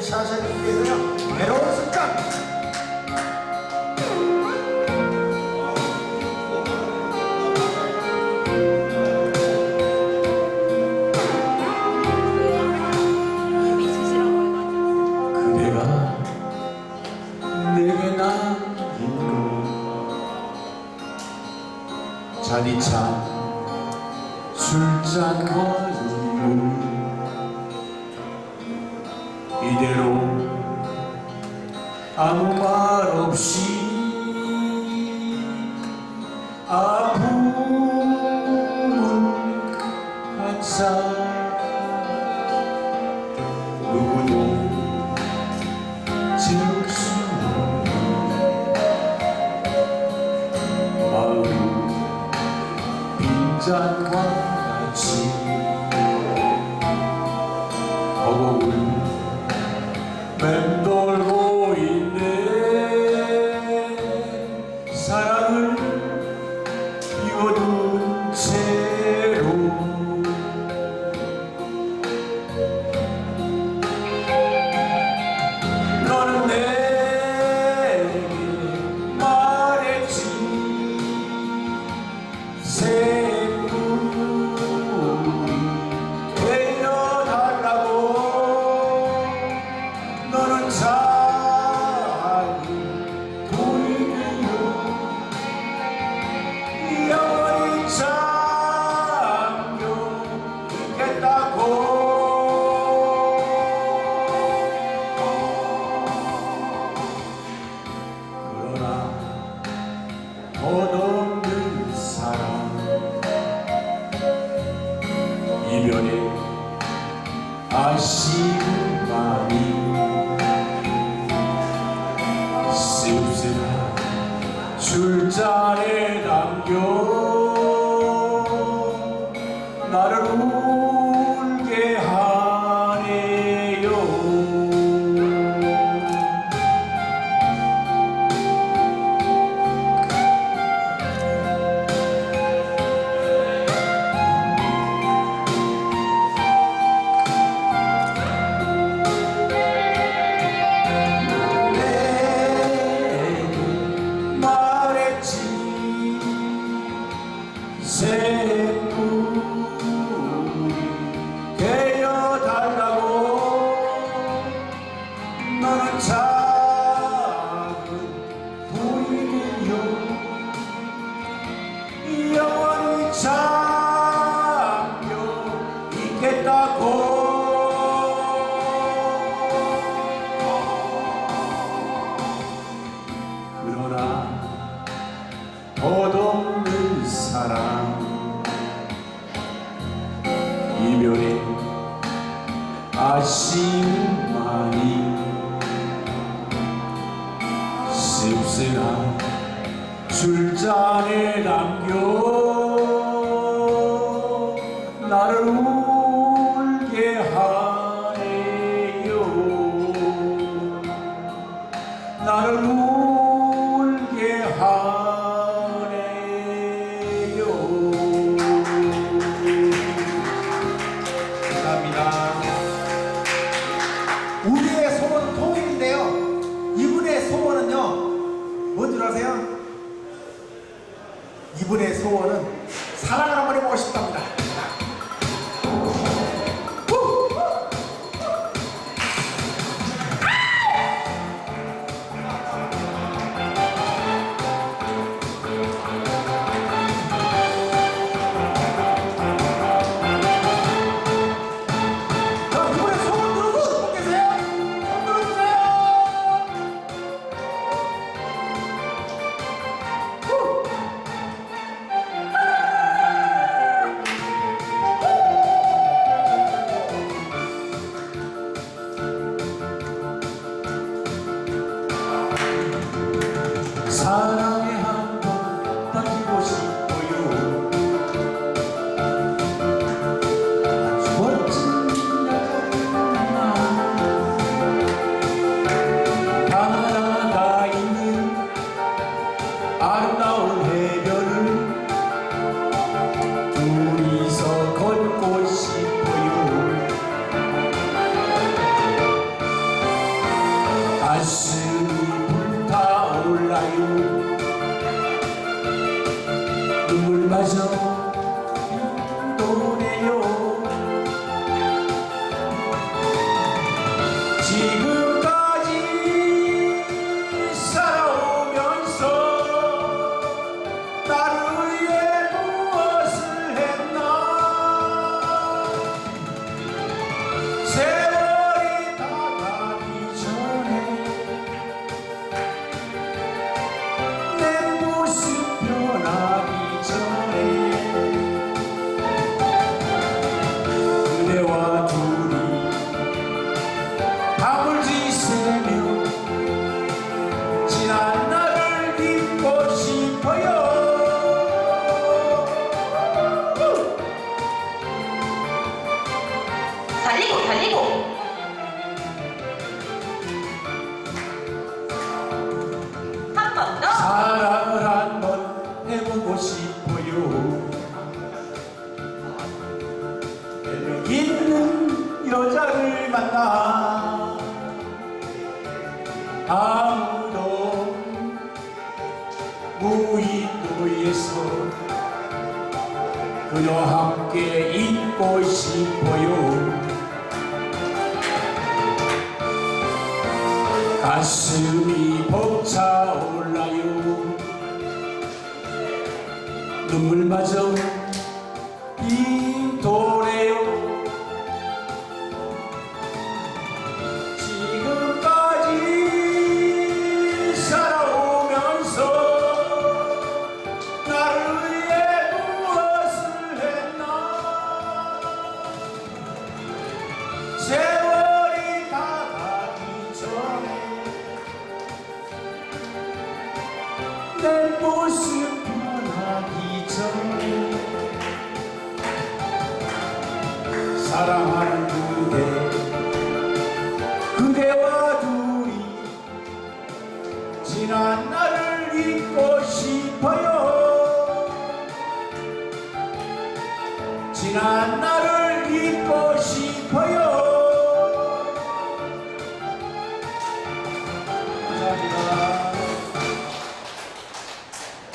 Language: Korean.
여러분들이 샤샤기 위해서요 괴로운 습관! 자리차 술잔 걸음을 이대로 아무 말 없이 아픔을 감싸 아심만이 씁쓸한 술잔에 담겨 나를 우리의 아무도 무인도에서 그녀와 함께 있고 싶어요. 가슴이 벅차올라요. 눈물마저 이도 사랑하는 그대. 그대와 둘이 지난 날을 잊고 싶어요. 지난 날